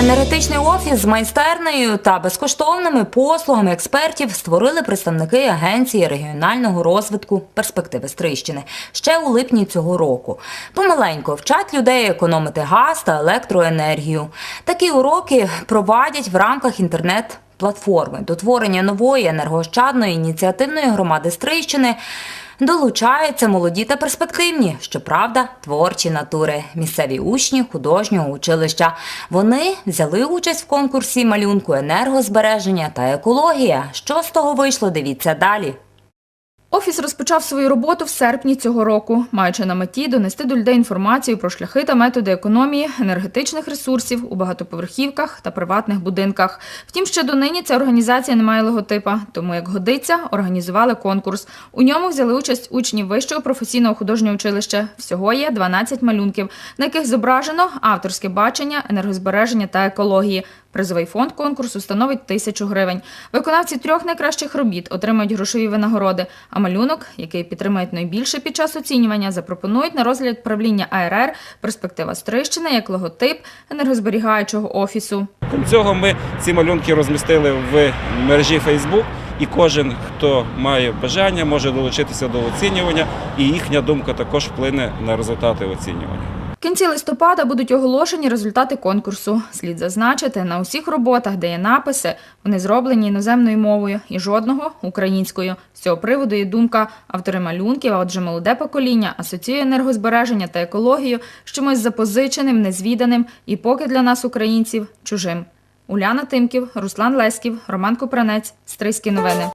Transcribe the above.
Енергетичний офіс з майстернею та безкоштовними послугами експертів створили представники Агенції регіонального розвитку перспективи Стрийщини ще у липні цього року. Помаленько вчать людей економити газ та електроенергію. Такі уроки провадять в рамках інтернет. Платформи до творення нової енергоощадної ініціативної громади Стрийщини долучаються молоді та перспективні, щоправда, творчі натури, місцеві учні художнього училища. Вони взяли участь в конкурсі малюнку енергозбереження та екологія. Що з того вийшло? Дивіться далі. Офіс розпочав свою роботу в серпні цього року, маючи на меті донести до людей інформацію про шляхи та методи економії енергетичних ресурсів у багатоповерхівках та приватних будинках. Втім, ще донині ця організація не має логотипа, тому як годиться, організували конкурс. У ньому взяли участь учні вищого професійного художнього училища. Всього є 12 малюнків, на яких зображено авторське бачення, енергозбереження та екології. Призовий фонд конкурсу становить тисячу гривень. Виконавці трьох найкращих робіт отримають грошові винагороди. А малюнок, який підтримають найбільше під час оцінювання, запропонують на розгляд правління АРР перспектива Стрищини як логотип енергозберігаючого офісу. Крім цього, ми ці малюнки розмістили в мережі Facebook, і кожен, хто має бажання, може долучитися до оцінювання, і їхня думка також вплине на результати оцінювання. Кінці листопада будуть оголошені результати конкурсу. Слід зазначити, на усіх роботах, де є написи, вони зроблені іноземною мовою і жодного українською. З цього приводу є думка автори малюнків, а отже, молоде покоління асоціює енергозбереження та екологію з чимось запозиченим, незвіданим і поки для нас, українців, чужим. Уляна Тимків, Руслан Леськів, Роман Купранець, Стрийські новини.